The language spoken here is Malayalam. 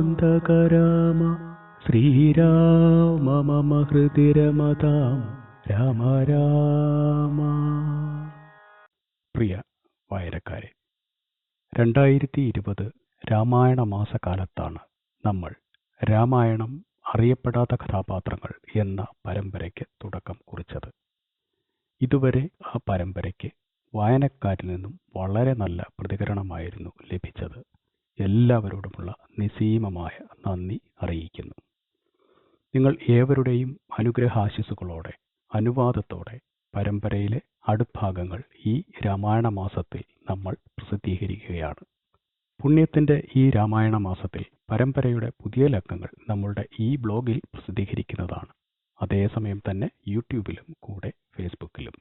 രാമ ശ്രീരാമ മമ രമതാം രാമ രാമ. പ്രിയ വായനക്കാരെ രണ്ടായിരത്തി ഇരുപത് രാമായണ മാസകാലത്താണ് നമ്മൾ രാമായണം അറിയപ്പെടാത്ത കഥാപാത്രങ്ങൾ എന്ന പരമ്പരയ്ക്ക് തുടക്കം കുറിച്ചത്. ഇതുവരെ ആ പരമ്പരയ്ക്ക് വായനക്കാരിൽ നിന്നും വളരെ നല്ല പ്രതികരണമായിരുന്നു ലഭിച്ചത്. എല്ലാവരോടുമുള്ള നിസീമമായ നന്ദി അറിയിക്കുന്നു. നിങ്ങൾ ഏവരുടെയും അനുഗ്രഹാശിസുകളോടെ അനുവാദത്തോടെ പരമ്പരയിലെ അടുഭാഗങ്ങൾ ഈ രാമായണ മാസത്തിൽ നമ്മൾ പ്രസിദ്ധീകരിക്കുകയാണ്. പുണ്യത്തിന്റെ ഈ രാമായണ മാസത്തിൽ പരമ്പരയുടെ പുതിയ ലക്കങ്ങൾ നമ്മളുടെ ഈ ബ്ലോഗിൽ പ്രസിദ്ധീകരിക്കുന്നതാണ്. അതേസമയം തന്നെ യൂട്യൂബിലും കൂടെ ഫേസ്ബുക്കിലും.